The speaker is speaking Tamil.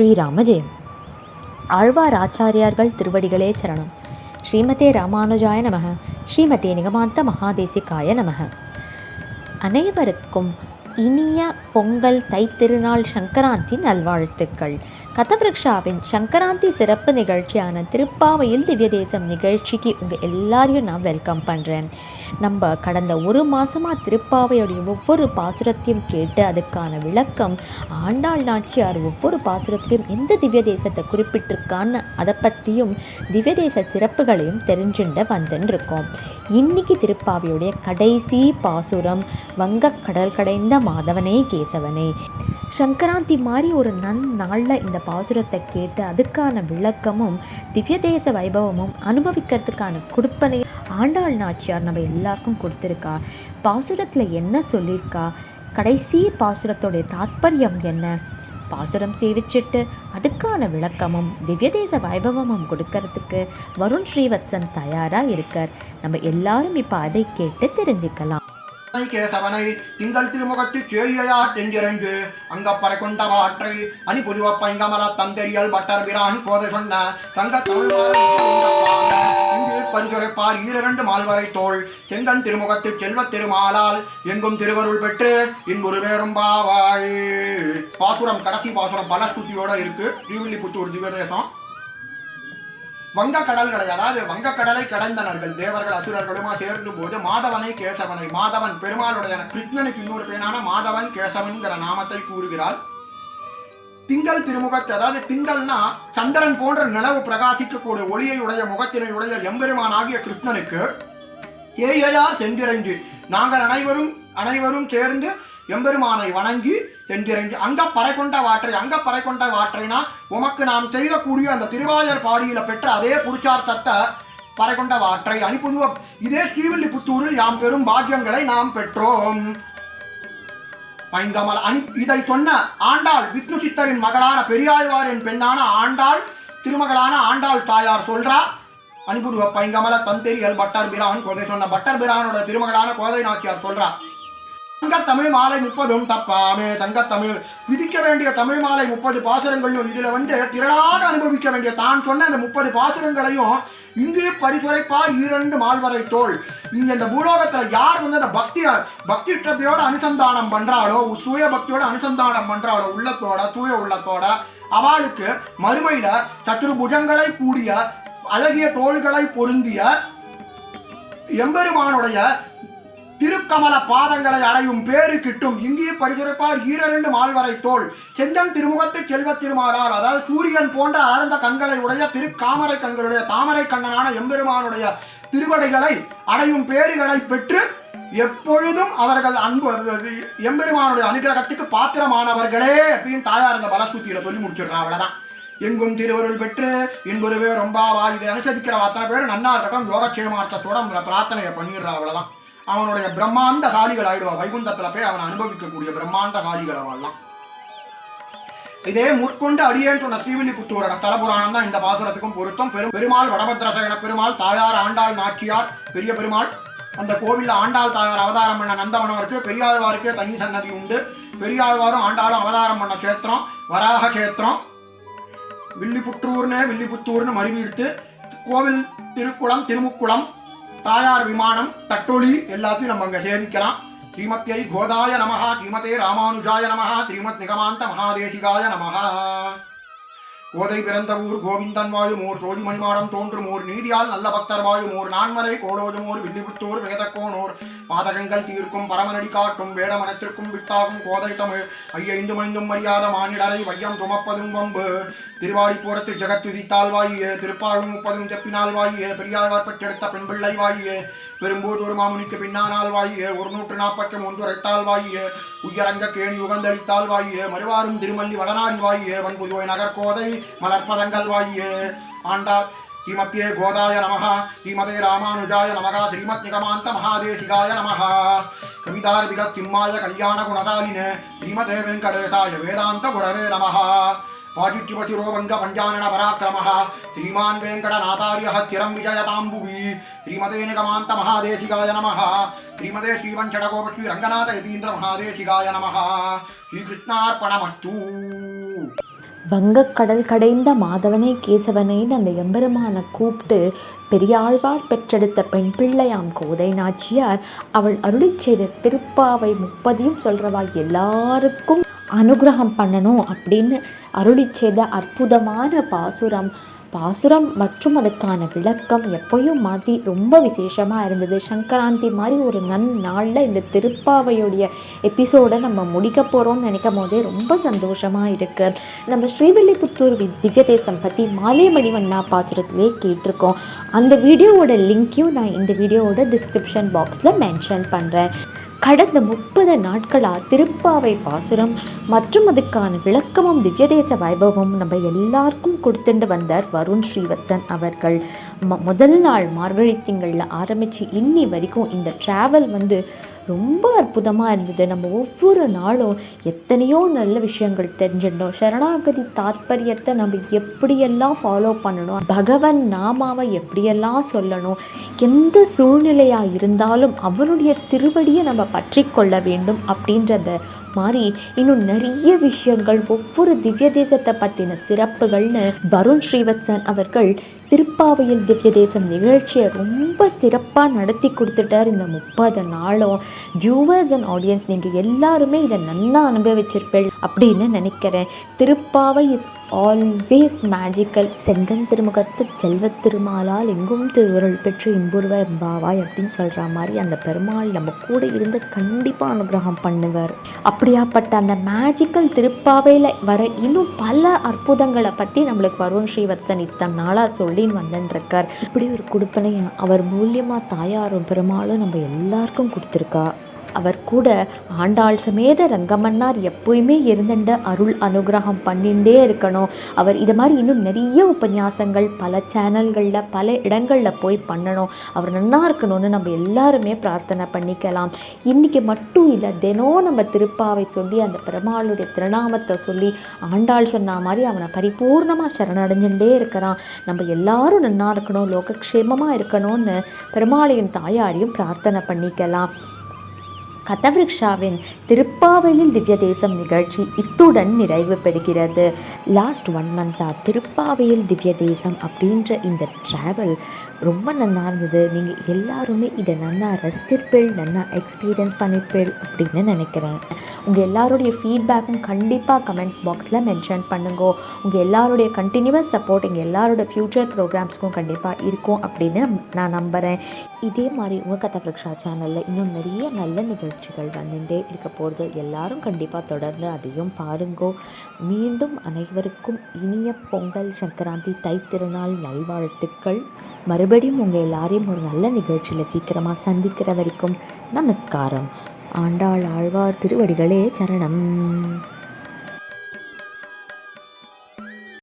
ஸ்ரீராம ஜெயம் ஆழ்வார் ஆச்சாரியார்கள் திருவடிகளே சரணம். ஸ்ரீமதே ராமானுஜாய நமக. ஸ்ரீமதே நிகமாந்த மகாதேசிகாய நமக. அனைவருக்கும் இனிய பொங்கல் தைத்திருநாள் சங்கராந்தி நல்வாழ்த்துக்கள். கதபிரக்ஷாவின் சங்கராந்தி சிறப்பு நிகழ்ச்சியான திருப்பாவையில் திவ்ய தேசம் நிகழ்ச்சிக்கு உங்கள் எல்லாரையும் நான் வெல்கம் பண்ணுறேன் நம்ம கடந்த ஒரு மாதமாக திருப்பாவையுடைய ஒவ்வொரு பாசுரத்தையும் கேட்டு அதுக்கான விளக்கம் ஆண்டாள் நாச்சியார் ஒவ்வொரு பாசுரத்திலையும் எந்த திவ்ய தேசத்தை குறிப்பிட்டிருக்கான்னு அதை பற்றியும் திவ்ய தேச சிறப்புகளையும் தெரிஞ்சுட்டு வந்துன்னு இருக்கோம் இன்னைக்கு திருப்பாவையுடைய கடைசி பாசுரம் வங்கக் கடல் கடைந்த மாதவனே கேசவனே. சங்கராந்தி மாதிரி ஒரு நன் நாளில் இந்த பாசுரத்தை கேட்டு அதுக்கான விளக்கமும் திவ்ய தேச வைபவமும் அனுபவிக்கிறதுக்கான கொடுப்பனை ஆண்டாள் நாச்சியார் நம்ம எல்லாருக்கும் கொடுத்துருக்கா. பாசுரத்தில் என்ன சொல்லியிருக்கா கடைசி பாசுரத்தோடைய தாத்பரியம் என்ன? பாசுரம் சேவிச்சிட்டு அதுக்கான விளக்கமும் திவ்யதேச வைபவமும் கொடுக்கறதுக்கு வருண் ஸ்ரீவத்சன் தயாராக இருக்கார். நம்ம எல்லாரும் இப்போ அதை கேட்டு தெரிஞ்சுக்கலாம். கேசவனை திங்கள் திருமுகத்து சேயா செஞ்சிரஞ்சு அங்கப்பறை கொண்ட வாற்றை அணி புதுவ பைங்கமல தந்தெரியல் பட்டர் பிரான் கோதை சொன்ன தங்க தமிழ் ஈரண்டு மால்வரை தோள் செங்கன் திருமுகத்து செல்வ திருமாலால் எங்கும் திருவருள் பெற்று இன்புரு வேறும் பாவாய். பாசுரம் கடைசி பாசுரம் பலஸ்துதியோட இருக்கு. திருவில்லிபுத்தூர் திவ்யதேசம். வங்கக்கடல் கடல்களை அதாவது வங்கக்கடலை கடந்தனர்கள் தேவர்கள் அசுரர்களுமா சேர்ந்து போது மாதவனை கேசவனை மாதவன் பெருமாளுடைய கிருஷ்ணனுக்கு இன்னொரு பேரான மாதவன் கேசவன்கிற நாமத்தை கூறுகிறார். திங்கள் திருமுகத்தை அதாவது திங்கள்னா சந்திரன் போன்ற நிலவு பிரகாசிக்கக்கூடிய ஒளியை உடைய முகத்தினை உடைய எம்பெருமானாகிய கிருஷ்ணனுக்கு ஏழையா செந்திரஞ்சு நாங்கள் அனைவரும் அனைவரும் சேர்ந்து எம்பெருமானை வணங்கி சென்றிரஞ்சு அங்க பறை கொண்ட வாற்றை அங்க பறை கொண்ட வாற்றைனா உமக்கு நாம் செய்யக்கூடிய அந்த திருவாயர் பாடியில பெற்ற அதே புருஷார்த்தத்தை பறை கொண்ட வாற்றை அனுப்புதுவ இதே ஸ்ரீவில்லிபுத்தூரில் யாம் பெரும் பாக்கியங்களை நாம் பெற்றோம். பைங்கமல் அனி இதை சொன்ன ஆண்டாள் விஷ்ணு சித்தரின் மகளான பெரியாழ்வாரின் பெண்ணான ஆண்டாள் திருமகளான ஆண்டாள் தாயார் சொல்றா அனுப்புடுவ பைங்கமல தந்தெரியல் பட்டர் பிரான். கோதை சொன்ன பட்டர் பிரானோட திருமகளான கோதை நாச்சியார் சொல்றா தங்கத்தமிழ் மாலை முப்பதும் தப்பாமே தங்கத்தமிழ் விதிக்க வேண்டிய தமிழ் மாலை முப்பது பாசுரங்களும் இதுல வந்து திரளாக அனுபவிக்க வேண்டிய தான் சொன்ன அந்த முப்பது பாசுரங்களையும் இங்கு பரிசுரைப்பார் ஈரண்டு மால்வரை தோல். இங்க இந்த பூலோகத்துல யார் வந்து அந்த பக்தி பக்தி ஸ்ரத்தையோட அனுசந்தானம் பண்றாளோ தூய பக்தியோட அனுசந்தானம் பண்றாளோ உள்ளத்தோட தூய உள்ளத்தோட அவளுக்கு மறுமையில சத்துருபுஜங்களை கூடிய அழகிய தோள்களை பொருந்திய எம்பெருமானுடைய திருக்கமல பாதங்களை அடையும் பேரு கிட்டும். இங்கே பரிசுரைப்பார் ஈரண்டு மால்வரை தோல். செந்தன் திருமுகத்து செல்வ திருமாறார். அதாவது சூரியன் போன்ற ஆழ்ந்த கண்களை உடைய திருக்காமரை கண்களுடைய தாமரை கண்ணனான எம்பெருமானுடைய திருவடைகளை அடையும் பேறுகளை பெற்று எப்பொழுதும் அவர்கள் அன்பு எம்பெருமானுடைய அனுகிரகத்துக்கு பாத்திரமானவர்களே அப்படின்னு தாயார் இந்த பலசூத்தியில சொல்லி முடிச்சிடுறா. அவ்வளவுதான். எங்கும் திருவருள் பெற்று இன்பொருவே ரொம்பவா இதை அனுசரிக்கிற அத்தனை பேர் நன்னா இருக்கட்டும் யோகக்ஷேமார்த்தத்தோட பிரார்த்தனையை பண்ணிடுறா. அவ்வளவுதான். அவனுடைய பிரம்மாண்ட காலிகள் ஆயிடுவா வைகுந்தத்துல போய் அவன் அனுபவிக்கக்கூடிய பிரம்மாண்ட காலிகள் அவெல்லாம் இதே முற்கொண்டு அடியேன் சொன்ன ஸ்ரீவில்லிபுத்தூரோட தலபுராணம் தான் இந்த பாசுரத்துக்கும் பொருத்தம். பெரும் பெருமாள் வடபத்ரசகன பெருமாள் தாயார் ஆண்டாள் நாச்சியார் பெரிய பெருமாள். அந்த கோவிலில் ஆண்டாள் தாயார் அவதாரம் பண்ண நந்தவனவருக்கு பெரியாழ்வாருக்கு தனி சன்னதி உண்டு. பெரியாழ்வாரும் ஆண்டாளும் அவதாரம் பண்ண கஷேத்திரம் வராக கஷேத்திரம். வில்லிபுற்றூர்னு வில்லிபுத்தூர்னு மறுவீடுத்து கோவில் திருக்குளம் திருமுக்குளம் தாயார் விமானம் தட்டொளி எல்லாத்தையும் நம்ம அங்கே சேவிக்கலாம் ஸ்ரீமத்யை கோதாய நமஹா ஸ்ரீமதே ராமானுஜாய நமஹா ஸ்ரீமத் நிகமாந்த மகாதேசிகாய நமஹா. கோதை பிறந்த ஊர் கோவிந்தன் வாயும் ஊர் தோழி மணிமாடம் தோன்றும் ஊர் நீதியால் நல்ல பக்தர் வாயும் ஊர் நான்மறை கோடோஜும் ஊர் வில்லிபுத்தூர் வேதக்கோனூர் பாதகங்கள் தீர்க்கும் பரமநடி காட்டும் வேடமனத்திற்கும் வித்தாகும் கோதை தமிழ். ஐயைந்து மணிந்தும் மரியாத மானிடரை வையம் துமப்பதும் வம்பு. திருவாடிப்புறத்து ஜெகத் விதித்தால் வாயே திருப்பாழும் முப்பதும் செப்பினால் வாயே பெரியாழ்வார் பெற்றெடுத்த பெண்பிள்ளை வாயே மாமுனிக்கு பின்னானால் வாயே ஒரு நூற்று நாற்பத்தி மூன்று உரைத்தால் வாயே உயரங்க கேணி உகந்தளித்தால் வாயே மறுவாரும் திருமல்லி வளநாடி வாயே வன்புதுவை நகர்கோதை மலர்பதங்கள் வாயே ஆண்டாள் श्रीमत्ये गोदाय नमः श्रीमते रामानुजाय नमः, श्रीमद्निगमान्तमहादेशिकाय नमः। कविदार्भिकत्युम्माय कल्याणगुणकालिने, श्रीमते वेङ्कटेशाय वेदान्तगुरवे नमः। पाजुच्युपशिरोभङ्गभञ्जाननपराक्रमः श्रीमान् वेङ्कटनाथार्यः चिरं विजयताम्बुवि, श्रीमते निगमान्तमहादेशिकाय नमः। श्रीमते श्रीवञ्चडगोपश्रीरङ्गनाथ यतीन्द्रमहादेशिकाय नमः। श्रीकृष्णार्पणमस्तु। வங்கக்கடல் கடைந்த மாதவனை கேசவனைன்னு அந்த எம்பெருமானை கூப்பிட்டு பெரியாழ்வார் பெற்றெடுத்த பெண் பிள்ளையாம் கோதை நாச்சியார். அவள் அருளி செய்த திருப்பாவை முப்பதையும் சொல்கிறவா எல்லாருக்கும் அனுகிரகம் பண்ணணும் அப்படின்னு அருளி செய்த அற்புதமான பாசுரம். பாசுரம் மற்றும் அதுக்கான விளக்கம் எப்பயும் மாதிரி ரொம்ப விசேஷமாக இருந்தது. சங்கராந்தி மாதிரி ஒரு நன் நாளில் இந்த திருப்பாவையுடைய எபிசோடை நம்ம முடிக்க போகிறோம்னு நினைக்கும் போதே ரொம்ப சந்தோஷமாக இருக்குது நம்ம ஸ்ரீவில்லிபுத்தூர் வி- திவ்ய தேசம் பற்றி மாலை மணிவண்ணா பாசுரத்திலே கேட்டிருக்கோம். அந்த வீடியோவோட லிங்க்கையும் நான் இந்த வீடியோவோட டிஸ்கிரிப்ஷன் பாக்ஸில் மென்ஷன் பண்ணுறேன் கடந்த முப்பது நாட்களாக திருப்பாவை பாசுரம் மற்றும் அதுக்கான விளக்கமும் திவ்யதேச வைபவமும் நம்ம எல்லாருக்கும் கொடுத்துட்டு வந்தார் வருண் ஸ்ரீவத்சன் அவர்கள். ம முதல் நாள் மார்கழி திங்களில் ஆரம்பித்து இன்னி வரைக்கும் இந்த ட்ராவல் வந்து ரொம்ப அற்புதமாக இருந்தது. நம்ம ஒவ்வொரு நாளும் எத்தனையோ நல்ல விஷயங்கள் தெரிஞ்சிருந்தோம் சரணாகதி தாத்பரியத்தை நம்ம எப்படியெல்லாம் ஃபாலோ பண்ணணும்? பகவன் நாமாவை எப்படியெல்லாம் சொல்லணும்? எந்த சூழ்நிலையாக இருந்தாலும் அவனுடைய திருவடியை நம்ம பற்றி கொள்ள வேண்டும் அப்படின்றத மாதிரி இன்னும் நிறைய விஷயங்கள் ஒவ்வொரு திவ்ய தேசத்தை பற்றின சிறப்புகள்னு வருண் ஸ்ரீவத்சன் அவர்கள் திருப்பாவையில் திவ்ய தேசம் நிகழ்ச்சியை ரொம்ப சிறப்பாக நடத்தி கொடுத்துட்டார் இந்த முப்பது நாளும். வியூவர்ஸ் அண்ட் ஆடியன்ஸ் நீங்கள் எல்லாருமே இதை நல்லா அனுபவிச்சிருப்பீள் அப்படின்னு நினைக்கிறேன். Thiruppavai is always magical Sengan திருமுகத்து செல்வத் திருமாலால் எங்கும் திருவுருள் பெற்று இன்புருவர் பாவாய் அப்படின்னு சொல்கிற மாதிரி அந்த பெருமாள் நம்ம கூட இருந்து கண்டிப்பாக அனுகிரகம் பண்ணுவார். அப்படியாப்பட்ட அந்த மேஜிக்கல் திருப்பாவையில் வர இன்னும் பல அற்புதங்களை பற்றி நம்மளுக்கு வருண் ஸ்ரீவத்சன் இத்தனை நாளாக சொல்லி அப்படின்னு வந்துட்டுருக்கார் இப்படி ஒரு கொடுப்பனையை அவர் மூலியமாக தாயாரும் பெருமாளும் நம்ம எல்லாருக்கும் கொடுத்துருக்கா? அவர் கூட ஆண்டாள் சமேத ரங்கமன்னார் எப்போயுமே இருந்துட்டு அருள் அனுகிரகம் பண்ணிகிட்டே இருக்கணும். அவர் இது மாதிரி இன்னும் நிறைய உபன்யாசங்கள் பல சேனல்களில் பல இடங்களில் போய் பண்ணணும். அவர் நல்லா இருக்கணும்னு நம்ம எல்லாருமே பிரார்த்தனை பண்ணிக்கலாம். இன்றைக்கி மட்டும் இல்லை தினம் நம்ம திருப்பாவை சொல்லி அந்த பெருமாளுடைய திருநாமத்தை சொல்லி ஆண்டாள் சொன்ன மாதிரி அவனை பரிபூர்ணமாக சரணடைஞ்சுட்டே இருக்கிறான். நம்ம எல்லாரும் நல்லா இருக்கணும் லோகக்ஷேமமாக இருக்கணும்னு பெருமாளையும் தாயாரையும் பிரார்த்தனை பண்ணிக்கலாம். கதவிருக்ஷாவின் திருப்பாவையில் திவ்ய தேசம் நிகழ்ச்சி இத்துடன் நிறைவு பெறுகிறது லாஸ்ட் ஒன் மந்த்தாக திருப்பாவையில் திவ்ய தேசம் அப்படின்ற இந்த ட்ராவல் ரொம்ப நல்லா இருந்தது. நீங்கள் எல்லாருமே இதை நல்லா ரசிச்சிருப்பீள் நல்லா எக்ஸ்பீரியன்ஸ் பண்ணியிருப்பீள் அப்படின்னு நினைக்கிறேன். உங்கள் எல்லாருடைய ஃபீட்பேக்கும் கண்டிப்பாக கமெண்ட்ஸ் பாக்ஸில் மென்ஷன் பண்ணுங்க. உங்கள் எல்லாருடைய கண்டினியூவஸ் சப்போர்ட் எங்கள் எல்லாரோட ஃப்யூச்சர் ப்ரோக்ராம்ஸ்க்கும் கண்டிப்பாக இருக்கும் அப்படின்னு நான் நம்புகிறேன் இதே மாதிரி உங்கள் கதவிருக்ஷா சேனலில் இன்னும் நிறைய நல்ல காட்சிகள் வந்துட்டே இருக்க போகிறது எல்லாரும் கண்டிப்பாக தொடர்ந்து அதையும் பாருங்கோ. மீண்டும் அனைவருக்கும் இனிய பொங்கல் சங்கராந்தி தைத்திருநாள் நல்வாழ்த்துக்கள். மறுபடியும் உங்கள் எல்லாரையும் ஒரு நல்ல நிகழ்ச்சியில் சீக்கிரமாக சந்திக்கிற வரைக்கும் நமஸ்காரம். ஆண்டாள் ஆழ்வார் திருவடிகளே சரணம்.